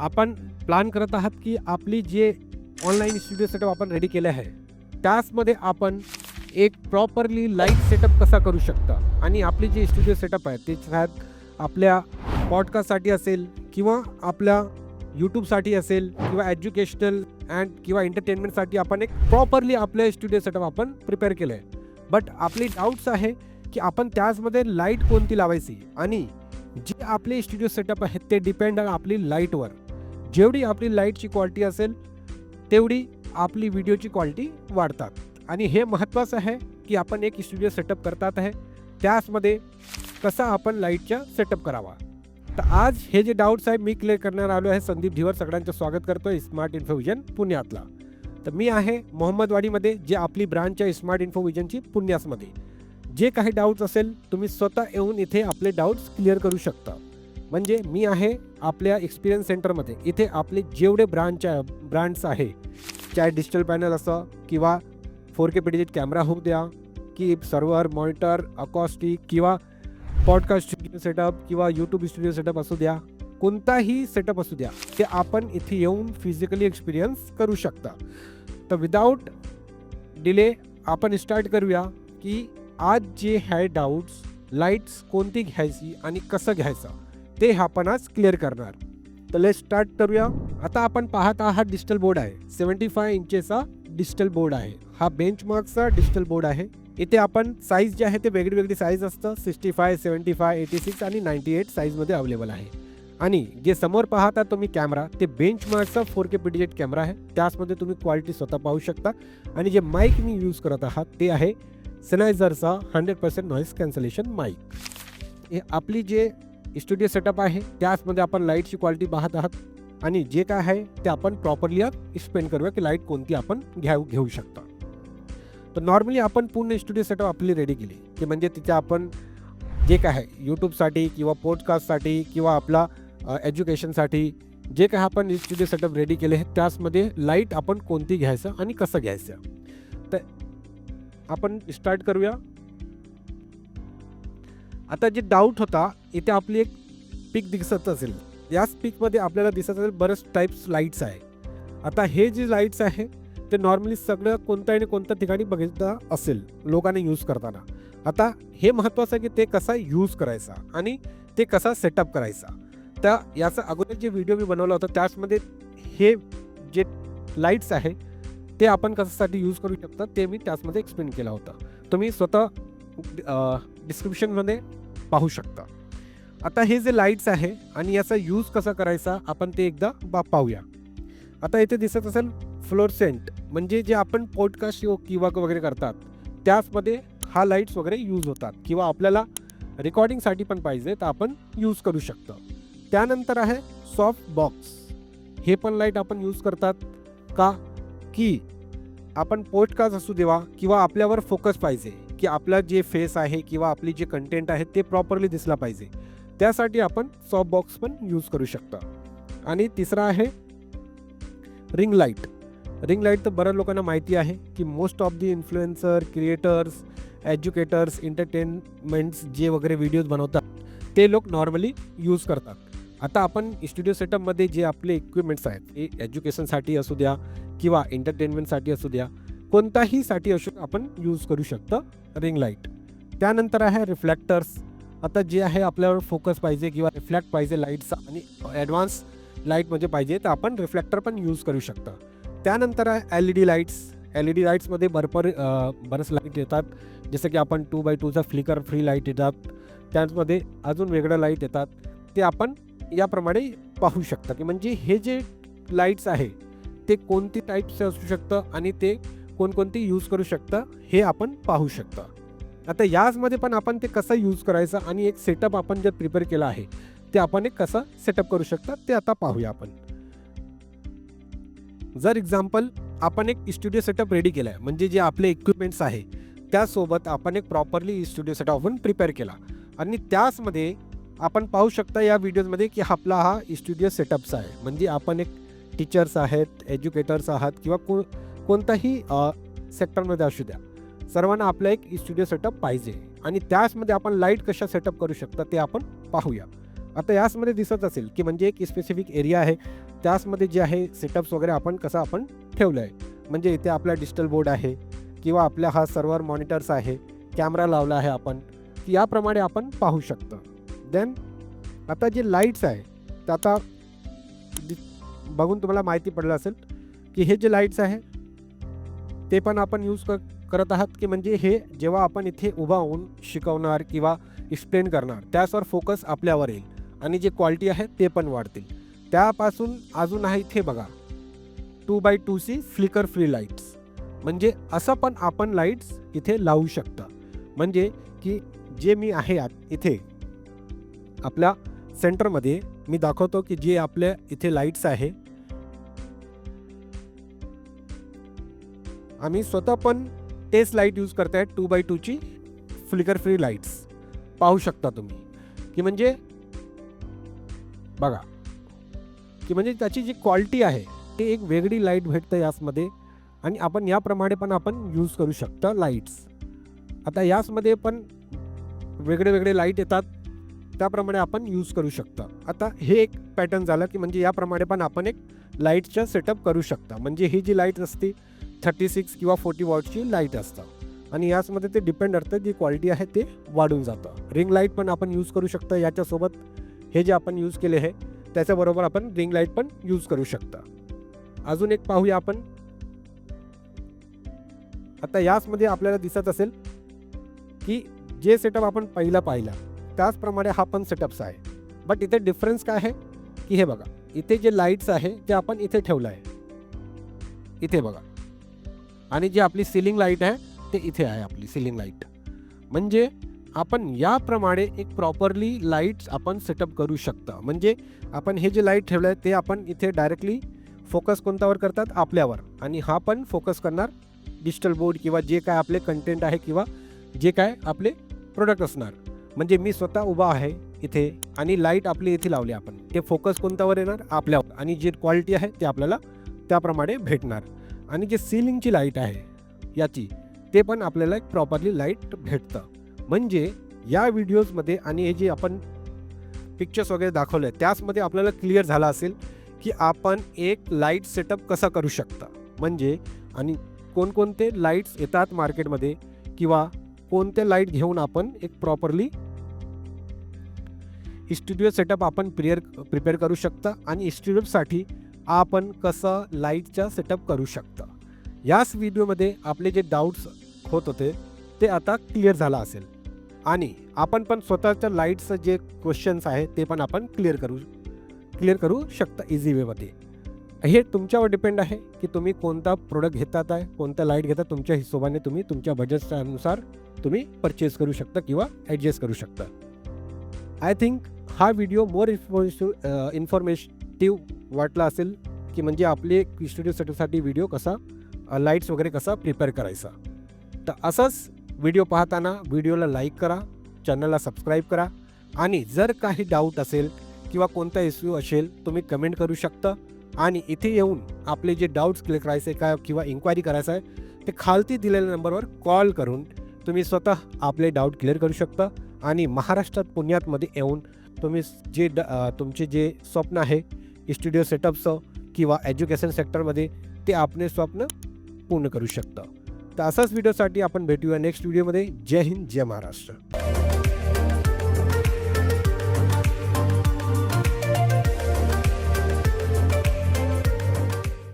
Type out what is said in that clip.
आपण प्लॅन करत आहात की आपली जे ऑनलाईन स्टुडिओ सेटअप आपण रेडी केले आहे त्याचमध्ये आपण एक प्रॉपरली लाइट सेटअप कसा करू शकता? आणि आपली जे स्टुडिओ सेटअप आहे त्याच्यात आपल्या पॉडकास्टसाठी असेल किंवा आपल्या यूट्यूबसाठी असेल किंवा एज्युकेशनल अँड किंवा एंटरटेनमेंटसाठी आपण एक प्रॉपरली आपलं स्टुडिओ सेटअप आपण प्रिपेअर केलं आहे. बट आपली डाऊट्स आहे की आपण त्याचमध्ये लाइट कोणती लावायची? आणि जे आपले स्टुडिओ सेटअप आहेत ते डिपेंड आहे आपली लाईटवर जेवढी आपली लाईटची क्वालिटी असेल तेवढी आपली व्हिडिओची क्वालिटी वाढतात. आणि हे महत्त्वाचं आहे की आपण एक स्टुडिओ सेटअप करतात आहे. त्याचमध्ये कसा आपण लाईटच्या सेटअप करावा. तर आज हे जे डाऊट्स आहे मी क्लिअर करणार आलो आहे संदीप धिवर सगळ्यांचं स्वागत करतोय स्मार्ट इन्फोविजन पुण्यातला. तर मी आहे मोहम्मदवाडीमध्ये जे आपली ब्रांच आहे स्मार्ट इन्फोविजनची पुण्यासमध्ये. जे काही डाऊट्स असेल तुम्ही स्वतः येऊन इथे आपले डाऊट्स क्लिअर करू शकता. म्हणजे मी आहे आपल्या एक्सपिरियन्स सेंटरमध्ये इथे आपले जेवढे ब्रांच आहे ब्रँड्स आहे चाहे डिजिटल पॅनल असं किंवा फोर के पीडीजेट कॅमेरा होऊ द्या की सर्व्हर मॉनिटर अकॉस्टिक किंवा पॉडकास्ट स्टुडिओ सेटअप किंवा यूट्यूब स्टुडिओ सेटअप असू द्या कोणताही सेटअप असू द्या ते आपण इथे येऊन फिजिकली एक्सपिरियन्स करू शकता. तर विदाऊट डिले आपण स्टार्ट करूया की आज जे आहे डाऊट्स लाईट्स कोणती घ्यायची आणि कसं घ्यायचं. ते आपण आज क्लिअर करणार. तर लेट स्टार्ट करूया. आता आपण पाहत आहात डिजिटल बोर्ड आहे. सेवन्टी फाय इंचेचा डिजिटल बोर्ड आहे. हा बेंचमार्कचा डिजिटल बोर्ड आहे. इथे आपण साईज जे आहे ते वेगळी वेगळी साईज असतं. Sixty five seventy five eighty six आणि नाईन्टी एट साईजमध्ये अवेलेबल आहे. आणि जे समोर पाहता तुम्ही कॅमेरा ते बेंचमार्कचा फोर के पी पीडीजेट कॅमेरा आहे. त्याचमध्ये तुम्ही क्वालिटी स्वतः पाहू शकता. आणि जे माईक मी यूज करत आहात ते आहे सेनायझरचा hundred percent noise cancellation mic हे आपली जे स्टुडिओ सेटअप आहे. त्याचमध्ये आपण लाईटची क्वालिटी पाहत आहात. आणि जे काय आहे ते आपण प्रॉपरली एक्सप्लेन करूया की लाइट कोणती आपण घ्याऊ घेऊ शकता. तर नॉर्मली आपण पूर्ण स्टुडिओ सेटअप आपली रेडी केली. की म्हणजे तिथे आपण जे काय आहे यूट्यूबसाठी किंवा पॉडकास्टसाठी किंवा आपला एज्युकेशनसाठी जे काय आपण स्टुडिओ सेटअप रेडी केले आहे त्याचमध्ये लाइट आपण कोणती घ्यायचं आणि कसं घ्यायचं. तर आपण स्टार्ट करूया. आता जे डाऊट होता इथे आपली एक पीक दिसत असेल. याच पीकमध्ये आपल्याला दिसत असेल बरेच टाईप्स लाईट्स आहे. आता हे जे लाईट्स आहे ते नॉर्मली सगळं कोणत्या आणि कोणत्या ठिकाणी बघितलं असेल लोकांनी यूज करताना. आता हे महत्त्वाचं आहे की ते कसा यूज करायचा आणि ते कसा सेटअप करायचा. तर याचा अगोदर जे व्हिडिओ मी बनवला होता त्याचमध्ये हे जे लाईट्स आहे ते आपण कशासाठी यूज करू शकता ते मी त्याचमध्ये एक्सप्लेन केला होता. तुम्ही स्वतः डिस्क्रिप्शनमध्ये पाहू शकता. आता हे जे लाईट्स आहे आणि याचा यूज कसा करायचा आपण ते एकदा बा पाहूया. आता इथे दिसत असेल फ्लोरसेंट म्हणजे जे आपण पॉडकास्ट किंवा वगैरे करतात त्याचमध्ये हा लाईट्स वगैरे यूज होतात किंवा आपल्याला रेकॉर्डिंगसाठी पण पाहिजे तर आपण यूज करू शकतो. त्यानंतर आहे सॉफ्ट बॉक्स हे पण लाइट आपण यूज करतात. का? की आपण पॉडकास्ट असू देवा किंवा आपल्यावर फोकस पाहिजे. की आपला जे फेस आहे किंवा आपली जे कंटेंट आहे ते प्रॉपरली दिसला पाहिजे. त्यासाठी आपण सॉफ्ट बॉक्स पण यूज करू शकता. आणि तिसरा आहे रिंग लाइट रिंग लाइट तर बऱ्याच लोकांना माहिती आहे की most of the influencer creators educators entertainments जे वगैरे व्हिडिओज बनवतात ते लोक नॉर्मली यूज करतात. आता आपण स्टुडिओ सेटअपमध्ये जे आपले इक्विपमेंट्स आहेत ते एज्युकेशनसाठी असू द्या किंवा एंटरटेनमेंटसाठी असू द्या कोणताहीसाठी असू आपण यूज करू शकतो रिंग लाइट त्यानंतर आहे रिफ्लेक्टर्स आता जे आहे आपल्यावर फोकस पाहिजे किंवा रिफ्लेक्ट पाहिजे लाईटचा आणि ॲडव्हान्स लाइट म्हणजे पाहिजे तर आपण रिफ्लेक्टर पण यूज करू शकतो. त्यानंतर आहे L E D lights L E D लाईट्समध्ये भरपूर बरंच लाइट येतात. जसं की आपण टू बाय टूचा फ्लिकर फ्री लाइट येतात. त्याचमध्ये अजून वेगळ्या लाइट येतात. ते आपण याप्रमाणे पाहू शकता. की म्हणजे हे जे लाईट्स आहे ते कोणती टाईपचे असू शकतं आणि ते कोणकोणती यूज करू शकतं हे आपण पाहू शकता. आता याचमध्ये पण आपण ते कसं यूज करायचं आणि एक सेटअप आपण जे प्रिपेअर केलं आहे ते आपण एक कसं सेटअप करू शकता ते आता पाहूया आपण. जर एक्झाम्पल आपण एक स्टुडिओ सेटअप रेडी केला आहे म्हणजे जे आपले इक्विपमेंट्स आहे त्यासोबत आपण एक प्रॉपरली स्टुडिओ सेटअप आपण प्रिपेअर केला. आणि त्याचमध्ये आपण पाहू शकता या व्हिडिओजमध्ये की आपला हा स्टुडिओ सेटअप्स आहे. म्हणजे आपण एक टीचर्स आहेत एज्युकेटर्स आहात किंवा को कोणताही सेक्टरमध्ये असू द्या. सर्वांना आपला एक स्टुडिओ सेटअप पाहिजे आणि त्याचमध्ये आपण लाइट कशा सेटअप करू शकता ते आपण पाहूया. आता याचमध्ये दिसत असेल की म्हणजे एक स्पेसिफिक एरिया आहे. त्याचमध्ये जे आहे सेटअप्स वगैरे आपण कसं आपण ठेवलं आहे म्हणजे इथे आपला डिजिटल बोर्ड आहे किंवा आपल्या हा सर्व्हर मॉनिटर्स आहे कॅमेरा लावला आहे आपण याप्रमाणे आपण पाहू शकतो. देन आता जे लाईट्स आहे ते आता बघून तुम्हाला माहिती पडलं असेल की हे जे लाईट्स आहे ते पण आपण यूज कर करत आहात की म्हणजे हे जेव्हा आपण इथे उभा होऊन शिकवणार किंवा एक्सप्लेन करणार त्याचवर फोकस आपल्यावर येईल आणि जे क्वालिटी आहे ते पण वाढतील. त्यापासून अजून आहे इथे बघा two by two C flicker free lights म्हणजे असं पण आपण लाईट्स इथे लावू शकता. म्हणजे की जे मी आहे आत- इथे आपल्या सेंटरमध्ये मी दाखवतो की जे आपल्या इथे लाईट्स आहे आम्ही स्वतः पण तेच लाइट यूज करताय टू बाय टूची फ्लिकर फ्री लाईट्स पाहू शकता तुम्ही. की म्हणजे बघा. की म्हणजे त्याची जी क्वालिटी आहे ते एक वेगळी लाइट भेटतं याचमध्ये आणि आपण याप्रमाणे पण आपण यूज करू शकता लाईट्स आता याचमध्ये पण वेगळे वेगळे लाइट येतात. त्याप्रमाणे आपण यूज करू शकता. आता हे एक पॅटर्न झालं की म्हणजे याप्रमाणे पण आपण एक लाईटचं सेटअप करू शकता. म्हणजे ही जी लाइट असते थर्टी सिक्स किंवा फोर्टी वॉटची लाइट असतं. आणि याचमध्ये ते डिपेंड असतं जी क्वालिटी आहे ते वाढून जातं. रिंग लाइट पण आपण यूज करू शकतो याच्यासोबत हे जे आपण यूज केले आहे त्याच्याबरोबर आपण रिंग लाइट पण यूज करू शकता. अजून एक पाहूया आपण. आता याचमध्ये आपल्याला दिसत असेल की जे सेटअप आपण पहिला पाहिला त्याचप्रमाणे हा पण सेटअप्स आहे. बट इथे डिफरन्स काय आहे? की हे बघा इथे जे लाईट्स आहे ते आपण इथे ठेवलं आहे इथे बघा. आणि जी आपली सिलिंग लाइट आहे ते इथे आहे आपली सिलिंग लाइट म्हणजे आपण याप्रमाणे एक प्रॉपरली लाईट्स आपण सेटअप करू शकता. म्हणजे आपण हे जे लाइट ठेवलं आहे ते आपण इथे डायरेक्टली फोकस कोणत्यावर करतात? आपल्यावर. आणि हा पण फोकस करणार डिजिटल बोर्ड किंवा जे काय आपले कंटेंट आहे किंवा जे काय आपले प्रोडक्ट असणार. म्हणजे मी स्वतः उभा आहे इथे आणि लाइट आपली इथे लावली आपण. ते फोकस कोणत्यावर येणार? आपल्यावर. आणि जी क्वालिटी आहे ते आपल्याला त्याप्रमाणे भेटणार. आणि जे सिलिंगची लाइट आहे याची ते पण आपल्याला एक प्रॉपरली लाइट भेटतं. म्हणजे या व्हिडिओजमध्ये आणि हे जे आपण पिक्चर्स वगैरे दाखवले आहेत त्याचमध्ये आपल्याला क्लिअर झालं असेल की आपण एक लाइट सेटअप कसा करू शकता. म्हणजे आणि कोणकोणते लाईट्स येतात मार्केटमध्ये किंवा कोणते लाइट घेऊन आपण एक प्रॉपरली स्टुडिओ सेटअप आपण प्रिअर प्रिपेअर करू शकता आणि स्टुडिओसाठी आपण कसं लाईटचा सेटअप करू शकता. याच व्हिडिओमध्ये आपले जे डाऊट्स होत होते ते आता क्लिअर झाला असेल. आणि आपण पण स्वतःच्या लाईटचं जे क्वेश्चन्स आहे ते पण आपण क्लिअर करू क्लिअर करू शकता इझी वेमध्ये हे तुमच्यावर डिपेंड आहे की तुम्ही कोणता प्रोडक्ट घेतात आहे कोणता लाइट घेतात तुमच्या हिशोबाने तुम्ही तुमच्या बजेटनुसार तुम्ही परचेस करू शकता किंवा ॲडजस्ट करू शकता. आय थिंक हा व्हिडिओ मोर इन्फॉर्मेश इन्फॉर्मेटिव्ह वाटला असेल की म्हणजे आपले स्टुडिओ सेटअपसाठी व्हिडिओ कसा लाईट्स वगैरे कसा प्रिपेअर करायचा. तर असंच व्हिडिओ पाहताना व्हिडिओला लाईक करा चॅनलला सबस्क्राईब करा आणि जर काही डाऊट असेल किंवा कोणता इश्यू असेल तुम्ही कमेंट करू शकता आणि इथे येऊन आपले जे डाऊट्स क्लिअर करायचे काय किंवा इन्क्वायरी करायचं आहे ते खालती दिलेल्या नंबरवर कॉल करून तुम्ही स्वतः आपले डाऊट क्लिअर करू शकता आणि महाराष्ट्रात पुण्यातमध्ये येऊन तुम्ही जे ड तुमचे जे स्वप्न आहे स्टुडिओ सेटअपचं किंवा एज्युकेशन सेक्टरमध्ये ते आपले स्वप्न पूर्ण करू शकतं. तर असाच व्हिडिओसाठी आपण भेटूया नेक्स्ट व्हिडिओमध्ये. जय हिंद जय महाराष्ट्र.